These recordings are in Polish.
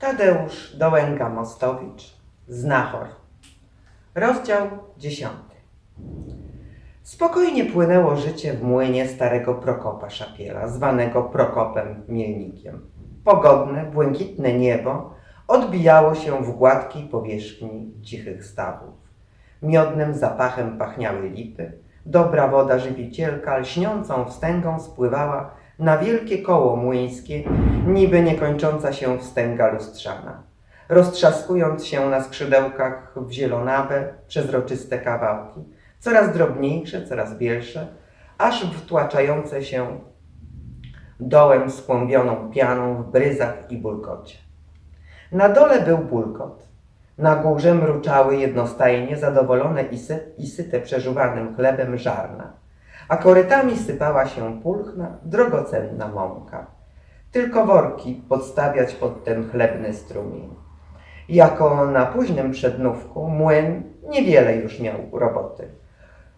Tadeusz Dołęga-Mostowicz, Znachor. Rozdział dziesiąty. Spokojnie płynęło życie w młynie starego Prokopa Szapiela, zwanego Prokopem Mielnikiem. Pogodne, błękitne niebo odbijało się w gładkiej powierzchni cichych stawów. Miodnym zapachem pachniały lipy, dobra woda żywicielka lśniącą wstęgą spływała na wielkie koło młyńskie, niby niekończąca się wstęga lustrzana. Roztrzaskując się na skrzydełkach w zielonawe, przezroczyste kawałki, coraz drobniejsze, coraz bielsze, aż wtłaczające się dołem skłębioną pianą w bryzach i bulkocie. Na dole był bulkot. Na górze mruczały jednostajnie zadowolone i, sy- i syte przeżuwanym chlebem żarna, a korytami sypała się pulchna, drogocenna mąka. Tylko worki podstawiać pod ten chlebny strumień. Jako na późnym przednówku młyn niewiele już miał roboty.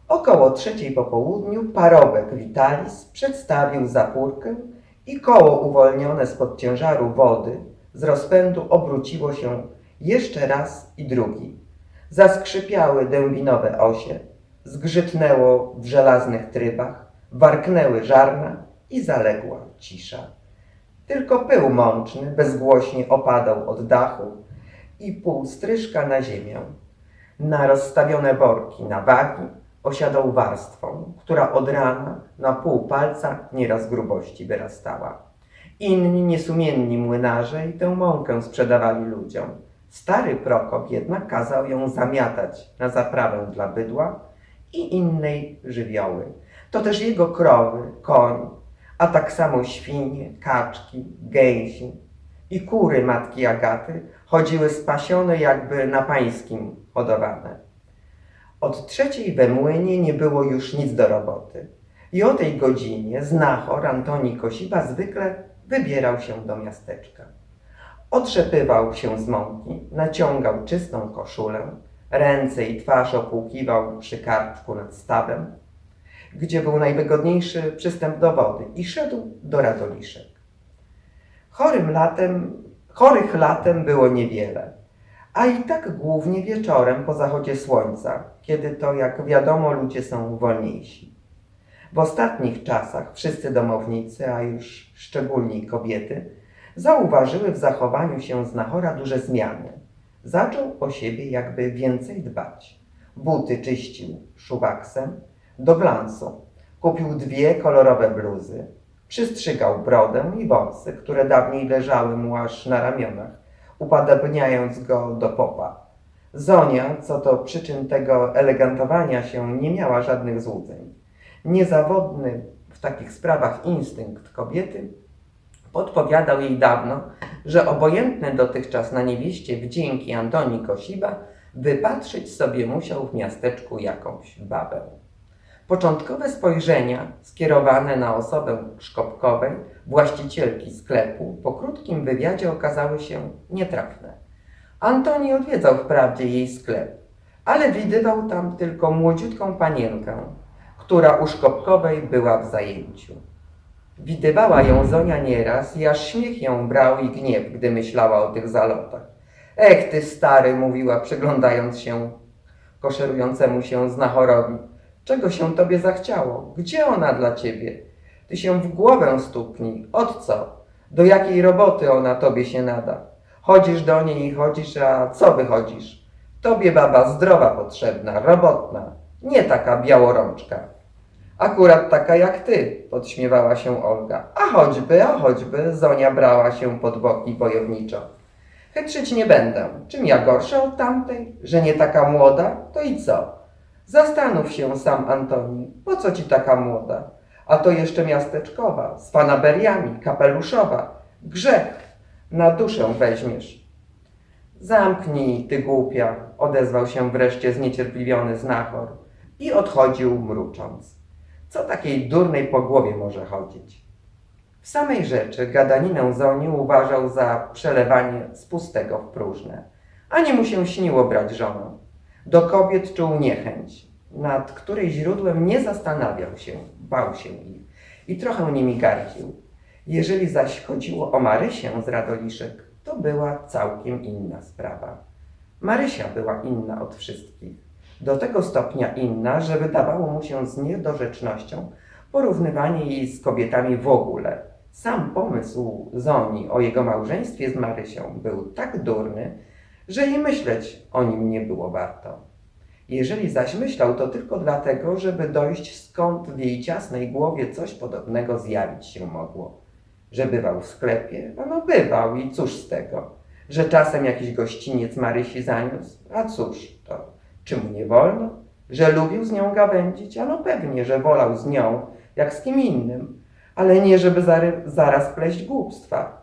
Około trzeciej po południu parobek Vitalis przedstawił zapórkę i koło uwolnione spod ciężaru wody z rozpędu obróciło się jeszcze raz i drugi. Zaskrzypiały dębinowe osie, zgrzytnęło w żelaznych trybach, warknęły żarna i zaległa cisza. Tylko pył mączny bezgłośnie opadał od dachu i pół stryżka na ziemię. Na rozstawione worki na wagi osiadał warstwą, która od rana na pół palca nieraz grubości wyrastała. Inni niesumienni młynarze i tę mąkę sprzedawali ludziom. Stary Prokop jednak kazał ją zamiatać na zaprawę dla bydła i innej żywioły. To też jego krowy, koń, a tak samo świnie, kaczki, gęsi i kury matki Agaty chodziły spasione jakby na pańskim hodowane. Od trzeciej we młynie nie było już nic do roboty. I o tej godzinie znachor Antoni Kosiba zwykle wybierał się do miasteczka. Otrzepywał się z mąki, naciągał czystą koszulę, ręce i twarz opłukiwał przy karczku nad stawem, gdzie był najwygodniejszy przystęp do wody i szedł do radoliszek. Chorym latem, chorych latem było niewiele, a i tak głównie wieczorem po zachodzie słońca, kiedy to, jak wiadomo, ludzie są wolniejsi. W ostatnich czasach wszyscy domownicy, a już szczególnie kobiety, zauważyły w zachowaniu się znachora duże zmiany. Zaczął o siebie jakby więcej dbać. Buty czyścił szubaksem do glansu. Kupił dwie kolorowe bluzy. Przystrzygał brodę i wąsy, które dawniej leżały mu aż na ramionach, upodabniając go do popa. Zonia, co do przyczyn tego elegantowania się, nie miała żadnych złudzeń. Niezawodny w takich sprawach instynkt kobiety podpowiadał jej dawno, że obojętny dotychczas na niewieście wdzięki Antoni Kosiba wypatrzyć sobie musiał w miasteczku jakąś babę. Początkowe spojrzenia skierowane na osobę Szkopkowej, właścicielki sklepu, po krótkim wywiadzie okazały się nietrafne. Antoni odwiedzał wprawdzie jej sklep, ale widywał tam tylko młodziutką panienkę, która u Szkopkowej była w zajęciu. Widywała ją Zonia nieraz i aż śmiech ją brał i gniew, gdy myślała o tych zalotach. Ech, ty stary, mówiła, przyglądając się koszerującemu się znachorowi. Czego się tobie zachciało? Gdzie ona dla ciebie? Ty się w głowę stuknij. Od co? Do jakiej roboty ona tobie się nada? Chodzisz do niej i chodzisz, a co wychodzisz? Tobie baba zdrowa potrzebna, robotna, nie taka białorączka. Akurat taka jak ty, podśmiewała się Olga. A choćby, a choćby, Zonia brała się pod boki wojowniczo. Chytrzyć nie będę. Czym ja gorsza od tamtej? Że nie taka młoda? To i co? Zastanów się sam, Antoni, po co ci taka młoda? A to jeszcze miasteczkowa, z fanaberiami, kapeluszowa. Grzech, na duszę weźmiesz. Zamknij, ty głupia, odezwał się wreszcie zniecierpliwiony znachor i odchodził mrucząc. Co takiej durnej po głowie może chodzić? W samej rzeczy gadaninę Zoni uważał za przelewanie z pustego w próżne. Ani mu się śniło brać żonę. Do kobiet czuł niechęć, nad której źródłem nie zastanawiał się, bał się ich i trochę nimi gardził. Jeżeli zaś chodziło o Marysię z Radoliszek, to była całkiem inna sprawa. Marysia była inna od wszystkich. Do tego stopnia inna, że wydawało mu się z niedorzecznością porównywanie jej z kobietami w ogóle. Sam pomysł Zoni o jego małżeństwie z Marysią był tak durny, że i myśleć o nim nie było warto. Jeżeli zaś myślał, to tylko dlatego, żeby dojść skąd w jej ciasnej głowie coś podobnego zjawić się mogło. Że bywał w sklepie, no, bywał i cóż z tego. Że czasem jakiś gościniec Marysi zaniósł, a cóż to, czy mu nie wolno? Że lubił z nią gawędzić, a no pewnie, że wolał z nią, jak z kim innym, ale nie żeby zaraz pleść głupstwa.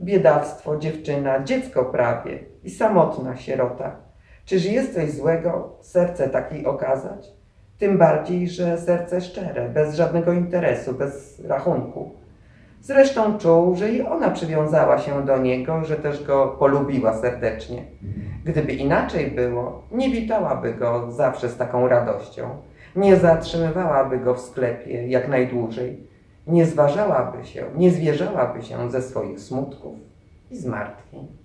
Biedactwo, dziewczyna, dziecko prawie i samotna sierota. Czyż jest coś złego serce takiej okazać? Tym bardziej, że serce szczere, bez żadnego interesu, bez rachunku. Zresztą czuł, że i ona przywiązała się do niego, że też go polubiła serdecznie. Gdyby inaczej było, nie witałaby go zawsze z taką radością, nie zatrzymywałaby go w sklepie jak najdłużej, nie zważałaby się, nie zwierzałaby się ze swoich smutków i zmartwień.